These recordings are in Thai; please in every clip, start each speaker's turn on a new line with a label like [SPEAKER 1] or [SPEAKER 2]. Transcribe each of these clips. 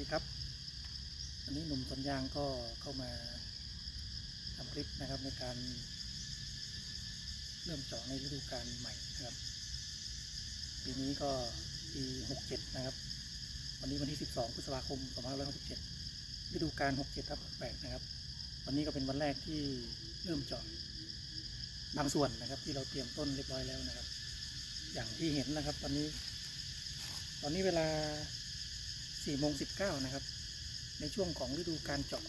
[SPEAKER 1] ดีครับ วันนี้หนุ่มสวนยางก็เข้ามาทำคลิปนะครับในการ เริ่มเจาะในฤดูกาลใหม่นะครับ ปีนี้ก็ปี67 นะครับ วันนี้วันที่ 12พฤษภาคม2567ฤดูกาล67ทับ8นะครับ วันนี้ก็เป็นวันแรกที่เริ่มเจาะบางส่วนนะครับที่เราเตรียมต้นเรียบร้อยแล้วนะครับ อย่างที่เห็นนะครับ ตอนนี้ ตอนนี้เวลา 4โมง19 นะครับ ในช่วงของฤดูการเจาะ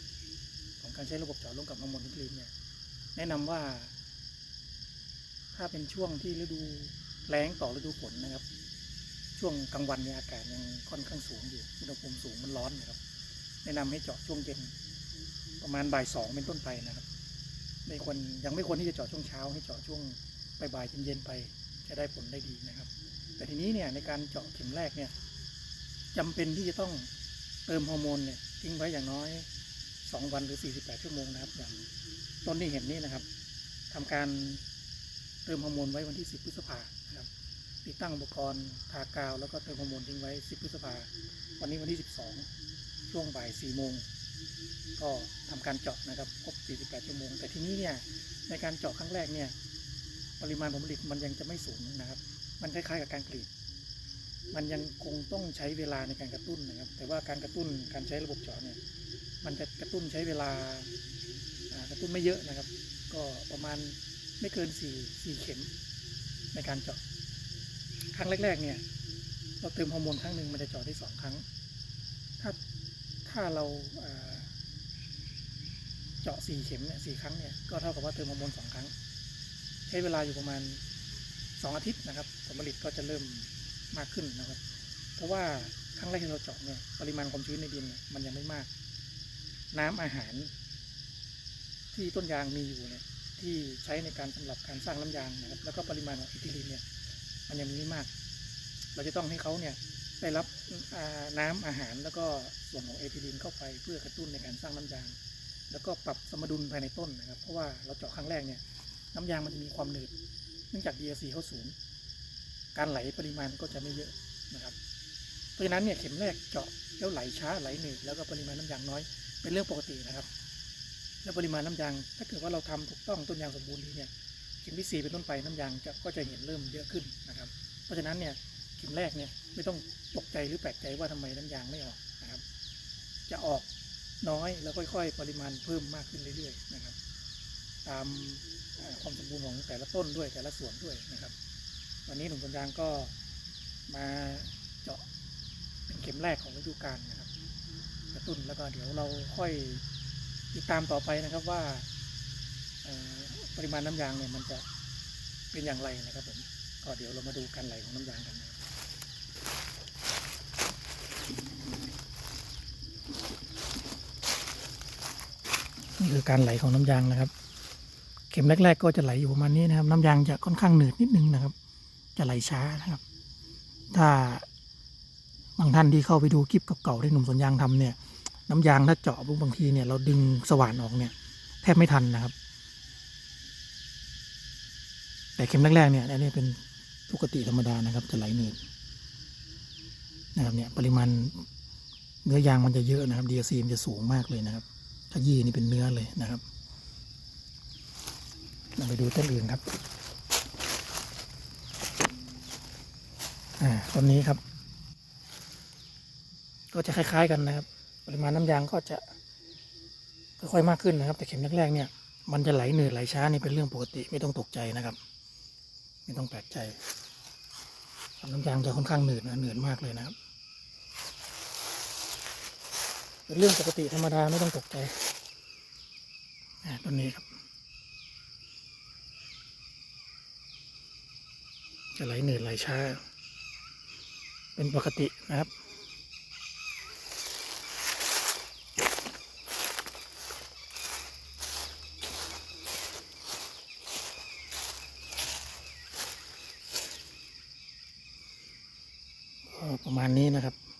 [SPEAKER 1] ของการใช้ระบบเจาะลงกับฮอร์โมนนิคลีนเนี่ยแนะนำว่า ถ้าเป็นช่วงที่ฤดูแล้งต่อฤดูฝนนะครับ ช่วงกลางวันเนี่ยอากาศยังค่อนข้างสูงอยู่อุณหภูมิสูงมันร้อนนะครับ แนะนำให้เจาะช่วงเย็นประมาณบ่ายสองเป็นต้นไปนะครับไม่ควรยังไม่ควรที่จะเจาะช่วงเช้า ให้เจาะช่วงบ่ายๆเย็นๆไปจะได้ผลได้ดีนะครับ แต่ทีนี้เนี่ยในการเจาะเข็มแรกเนี่ย จำเป็นที่จะต้องเติมฮอร์โมนเนี่ยทิ้งไว้อย่างน้อย 2 วันหรือ 48 ชั่วโมงนะครับอย่างต้นที่เห็นนี่นะครับทำการเติมฮอร์โมนไว้วันที่ 10 พฤษภาครับติดตั้งอุปกรณ์ทากาว แล้วก็เติมฮอร์โมนทิ้งไว้ 10 พฤษภาวันนี้วันที่ 12 ช่วงบ่าย 4 โมง ก็ทำการเจาะนะครับครบ 48 ชั่วโมง แต่ทีนี้เนี่ยในการเจาะครั้งแรกเนี่ยปริมาณผลผลิตมันยังจะไม่สูงนะครับ มันคล้ายๆกับการกรีด มันยังคงต้องใช้เวลาในการกระตุ้นนะครับ แต่ว่าการกระตุ้นการใช้ระบบเจาะเนี่ย มันจะกระตุ้นใช้เวลากระตุ้นไม่เยอะนะครับ ก็ประมาณไม่เกินสี่สี่เข็มในการเจาะ ครั้งแรก ๆ เนี่ย เราเติมฮอร์โมนครั้งหนึ่งมันจะเจาะได้สองครั้ง ถ้าถ้าเราอ่าเจาะสี่เข็มเนี่ยสี่ครั้งเนี่ยก็เท่ากับว่าเติมฮอร์โมนสองครั้ง ใช้เวลาอยู่ประมาณสองอาทิตย์นะครับผลผลิตก็จะเริ่ม มากขึ้นนะครับ เพราะว่าครั้งแรกที่เราเจาะเนี่ยปริมาณความชื้นในดินเนี่ยมันยังไม่มาก น้ำอาหาร ที่ต้นยางมีอยู่เนี่ยที่ใช้ในการสำหรับการสร้างน้ำยางนะครับแล้วก็ปริมาณของอิทิลินเนี่ยมันยังมีไม่มาก เราจะต้องให้เขาเนี่ยได้รับน้ำอาหารแล้วก็ส่วนของเอทิลินเข้าไปเพื่อกระตุ้นในการสร้างน้ำยาง แล้วก็ปรับสมดุลภายในต้นนะครับ เพราะว่าเราเจาะครั้งแรกเนี่ยน้ำยางมันจะมีความหนืด เนื่องจาก DSC เขาสูง การไหลปริมาณก็จะไม่เยอะนะครับ เพราะฉะนั้นเนี่ยเข็มแรกเจาะแล้วไหลช้าไหลหนืดแล้วก็ปริมาณน้ำยางน้อย เป็นเรื่องปกตินะครับ แล้วปริมาณน้ำยาง ถ้าเกิดว่าเราทำถูกต้องต้นยางสมบูรณ์ดีเนี่ยเข็มที่สี่เป็นต้นไปน้ำยางจะก็จะเห็นเริ่มเยอะขึ้นนะครับ เพราะฉะนั้นเนี่ยเข็มแรกเนี่ยไม่ต้องตกใจหรือแปลกใจว่าทำไมน้ำยางไม่ออกนะครับ จะออกน้อยแล้วค่อย ๆ ปริมาณเพิ่มมากขึ้นเรื่อยๆนะครับ ตามความสมบูรณ์ของแต่ละต้นด้วยแต่ละส่วนด้วยนะครับ วันนี้หนุ่มสวนยางก็มาเจาะเป็นเข็มแรกของฤดูกาลนะครับกระตุ้นแล้วก็เดี๋ยวเราค่อยติดตามต่อไปนะครับว่าปริมาณน้ำยางเนี่ยมันจะเป็นอย่างไรนะครับผมก็เดี๋ยวเรามาดูการไหลของน้ำยางกันนะครับนี่คือการไหลของน้ำยางนะครับ เข็มแรก ๆ ก็จะไหลอยู่ประมาณนี้นะครับ น้ำยางจะค่อนข้างหนืดนิดนึงนะครับ จะไหลช้านะครับ ถ้าบางท่านที่เข้าไปดูคลิปเก่าๆที่หนุ่มสวนยางทำเนี่ย น้ำยางถ้าเจาะบบางทีเนี่ยเราดึงสว่านออกเนี่ย แทบไม่ทันนะครับ แต่เข็มแรกๆเนี่ยอันนี้เป็นปกติธรรมดานะครับ จะไหลหนืดนะครับเนี่ยปริมาณเนื้อยางมันจะเยอะนะครับดีซีมันจะสูงมากเลยนะครับ ถ้ายี่นี่เป็นเนื้อเลยนะครับเราไปดูต้นอื่นครับ อ่าต้นนี้ครับ ก็จะคล้าย ๆ กันนะครับ ปริมาณน้ำยางก็จะค่อยๆมากขึ้นนะครับ แต่เข็มแรกๆเนี่ย มันจะไหลเหนื่อยไหลช้านี่เป็นเรื่องปกติไม่ต้องตกใจนะครับ ไม่ต้องแปลกใจน้ำยางจะค่อนข้างเหนื่อยนะเหนื่อยมากเลยนะครับเป็นเรื่องปกติธรรมดาไม่ต้องตกใจต้นนี้ครับ จะไหลเหนื่อยไหลช้า เป็นปกตินะครับ ประมาณนี้นะครับ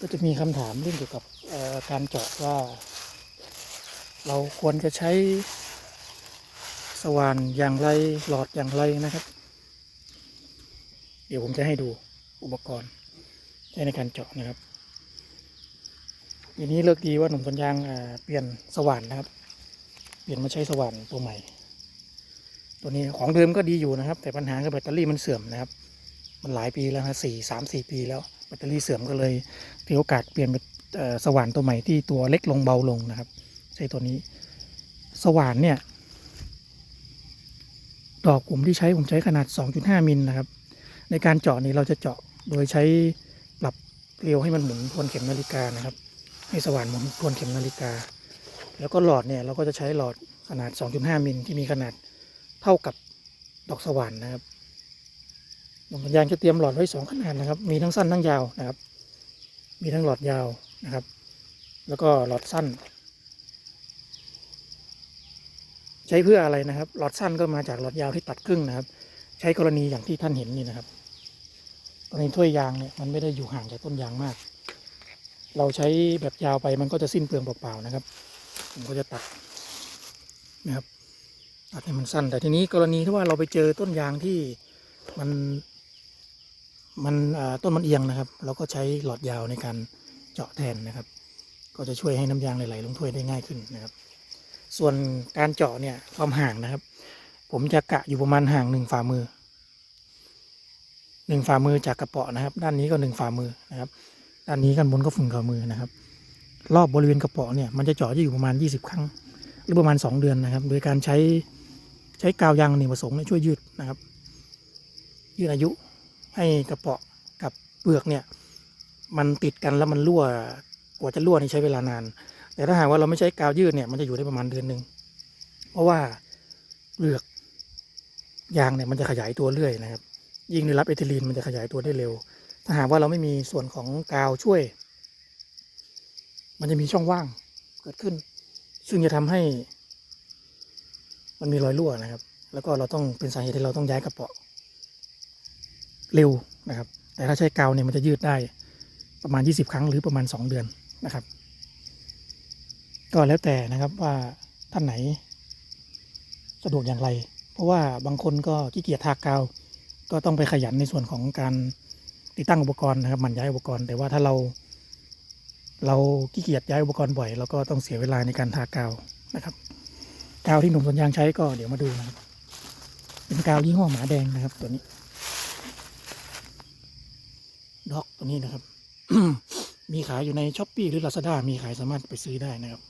[SPEAKER 1] ก็จะมีคำถามเรื่องเกี่ยวกับการเจาะว่า เราควรจะใช้สว่านอย่างไรหลอดอย่างไรนะครับ เดี๋ยวผมจะให้ดูอุปกรณ์ใช้ในการเจาะนะครับทีนี้เลิกดีว่าหนุ่มสวนยางเปลี่ยนสว่านนะครับ เปลี่ยนมาใช้สว่านตัวใหม่ ตัวนี้ของเดิมก็ดีอยู่นะครับ แต่ปัญหาคือแบตเตอรี่มันเสื่อมนะครับ มันหลายปีแล้วนะสี่สามสี่ปีแล้ว แบตเตอรี่เสื่อมก็เลยถือโอกาสเปลี่ยนเป็นสว่านตัวใหม่ที่ตัวเล็กลงเบาลงนะครับใช้ตัวนี้สว่านเนี่ยดอกผมที่ใช้ผมใช้ขนาด 2.5 มิลนะครับ ในการเจาะนี่เราจะเจาะโดยใช้ปรับเกลียวให้มันหมุนทวนเข็มนาฬิกานะครับ ให้สว่านหมุนทวนเข็มนาฬิกา แล้วก็หลอดเนี่ยเราก็จะใช้หลอดขนาด 2.5 มิลที่มีขนาดเท่ากับดอกสว่านนะครับ หนุ่มสัญญาณจะเตรียมหลอดไว้สองขนาดนะครับ มีทั้งสั้นทั้งยาวนะครับ มีทั้งหลอดยาวนะครับ แล้วก็หลอดสั้น ใช้เพื่ออะไรนะครับ หลอดสั้นก็มาจากหลอดยาวที่ตัดครึ่งนะครับ ใช้กรณีอย่างที่ท่านเห็นนี่นะครับกรณีถ้วยยางเนี่ยมันไม่ได้อยู่ห่างจากต้นยางมาก เราใช้แบบยาวไปมันก็จะสิ้นเปลืองเปล่าๆนะครับ ผมก็จะตัดนะครับตัดให้มันสั้น แต่ทีนี้กรณีที่ว่าเราไปเจอต้นยางที่มัน มันต้นมันเอียงนะครับ เราก็ใช้หลอดยาวในการเจาะแทนนะครับ ก็จะช่วยให้น้ำยางไหลลงถ้วยได้ง่ายขึ้นนะครับ ส่วนการเจาะเนี่ยความห่างนะครับ ผมจะกะอยู่ประมาณห่างหนึ่งฝ่ามือหนึ่งฝ่ามือจากกระเปาะนะครับ ด้านนี้ก็หนึ่งฝ่ามือนะครับ ด้านนี้กันบนก็ฝุ่นฝ่ามือนะครับ รอบบริเวณกระเปาะเนี่ยมันจะเจาะอยู่ประมาณ 20 ครั้ง หรือประมาณ 2 เดือนนะครับ โดยการใช้ใช้กาวยางอเนกประสงค์เนี่ยช่วยยืดนะครับ ยืดอายุ ให้กระเปาะกับเปลือกเนี่ย มันติดกันแล้วมันรั่วกว่าจะรั่วนี่ใช้เวลานาน แต่ถ้าหากว่าเราไม่ใช้กาวยืดเนี่ยมันจะอยู่ได้ประมาณเดือนหนึ่งเพราะว่าเปลือกยางเนี่ยมันจะขยายตัวเรื่อยนะครับ ยิ่งได้รับเอทิลีนมันจะขยายตัวได้เร็ว ถ้าหากว่าเราไม่มีส่วนของกาวช่วย มันจะมีช่องว่างเกิดขึ้น ซึ่งจะทำให้ มันมีรอยรั่วนะครับ แล้วก็เราต้องเป็นสาเหตุที่เราต้องย้ายกระเป๋อ เร็วนะครับ แต่ถ้าใช้กาวเนี่ยมันจะยืดได้ประมาณ 20 ครั้งหรือประมาณ 2 เดือนนะครับ ก็แล้วแต่นะครับว่าท่านไหน สะดวกอย่างไร เพราะว่าบางคนก็ขี้เกียจทากาว ก็ต้องไปขยันในส่วนของการติดตั้งอุปกรณ์นะครับมันย้ายอุปกรณ์ แต่ว่าถ้าเรา เราขี้เกียจย้ายอุปกรณ์บ่อยเราก็ต้องเสียเวลาในการทากาวนะครับ กาวที่หนุ่มสวนยางใช้ก็เดี๋ยวมาดูนะครับ เป็นกาวยี่ห้อหมาแดงนะครับตัวนี้ ด็อกตัวนี้นะครับ มีขายอยู่ในช้อปปีหรือ Lazada มีขายสามารถไปซื้อได้นะครับ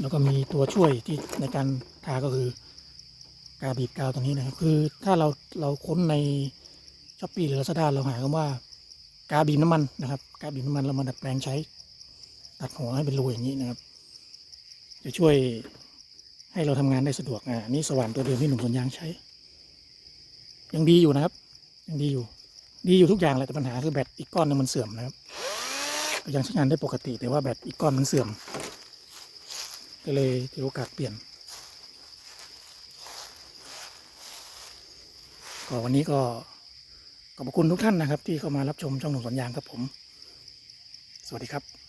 [SPEAKER 1] แล้วก็มีตัวช่วยที่ในการทาก็คือกาบีบกาวตรงนี้นะครับ คือถ้าเราเราค้นในช้อปปีหรือ Lazada เราหาคำว่ากาบีบน้ำมันนะครับกาบีบน้ำมันเรามาดัดแปลงใช้ตัดหัวให้เป็นรูอย่างนี้นะครับ จะช่วยให้เราทำงานได้สะดวกอ่านี่สว่านตัวเดิมที่หนุ่มสวนยางใช้ ยังดีอยู่นะครับ ยังดีอยู่ ดีอยู่ทุกอย่างแหละแต่ปัญหาคือแบตอีกก้อนหนึงมันเสื่อมนะครับยังใช้งานได้ปกติแต่ว่าแบตอีกก้อนมันเสื่อม ก็เลยถือโอกาสเปลี่ยนก็วันนี้ก็ขอบคุณทุกท่านนะครับ ที่เข้ามารับชมช่องหนุ่มสวนยางครับผม สวัสดีครับ